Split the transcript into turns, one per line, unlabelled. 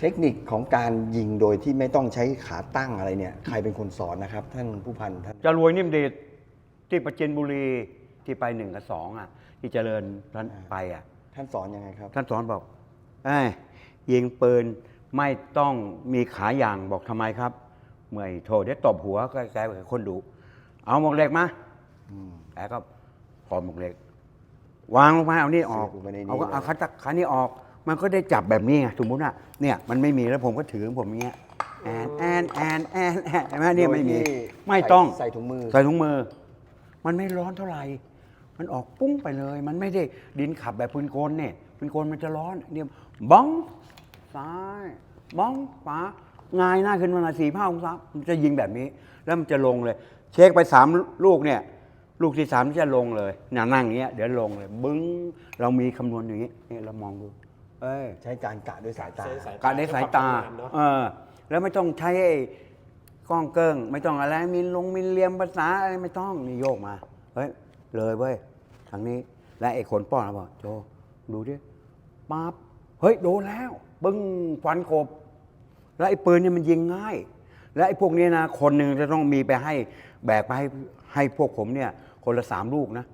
เทคนิคของการยิงโดยที่ไม่ต้องใช้ขาตั้งอะไรเนี่ย ใครเป็นคนสอนนะครับ ท่านผู้พันท่าน
จะรวยนิ่มเดชที่ประจินบุรีที่ไปหนึ่งกับสองอะ ที่เจริญท่านไปอะ
ท่านสอนยังไงครับ
ท่านสอนบอกเอ้ยยิงปืนไม่ต้องมีขาอย่างบอกทำไมครับ เมื่อยโทษเดี๋ยวตบหัวก็กลายเป็นคนดุเอาหมวกเหล็กมา
อืม
แต่ก็พอหมวกเหล็ก วางลงมาเอานี่ออก
เสียบลงไปในนี้
เอาก็
เลย
เอาคันตักคันนี้ออก มันก็ได้จับแบบนี้ไงสมมติว่าเนี่ยมันไม่มีแล้วผมก็ถือของผมอย่างเงี้ยแอนแอนแอนแอนแอนเห็นไหมเนี่ยไม่มี
โดยที่
ไม่ต้อง
ใส่ถุงมือ
ใส่ถุงมือ มันไม่ร้อนเท่าไหร่ มันออกปุ้งไปเลย มันไม่ได้ดินขับแบบปืนกลเนี่ยปืนกลมันจะร้อนเนี่ยบ้องซ้ายบ้องขวาง่ายหน้าขึ้นมาสี่ห้าองศามันจะยิงแบบนี้ แล้วมันจะลงเลย เช็คไปสามลูกเนี่ย ลูกที่สามจะลงเลยน่ะนั่งอย่างเงี้ยเดี๋ยวลงเลย บึ้งเรามีคำนวณอย่างงี้นี่เรามองดู เอ้ย
ใช้การกะด้วยสายตา
ใช้สาย
การได้สายตา
ความชำนาญเนอะ
เออ แล้วไม่ต้องใช้ไอ้กล้องเกิ้ง ไม่ต้องอะไรมีลงมีเลียมภาษาอะไรไม่ต้องนี่โยกมา เฮ้ย เลยเว้ยทางนี้ และไอ้คนป้อนเราบอกโจดูดิปั๊บเฮ้ย โดนแล้วปึ้งฟันกบ แล้วไอ้ปืนเนี่ยมันยิงง่าย และไอ้พวกนี้นะ คนหนึ่งจะต้องมีไปให้แบกไปให้ให้พวกผมเนี่ย คนละสามลูกนะ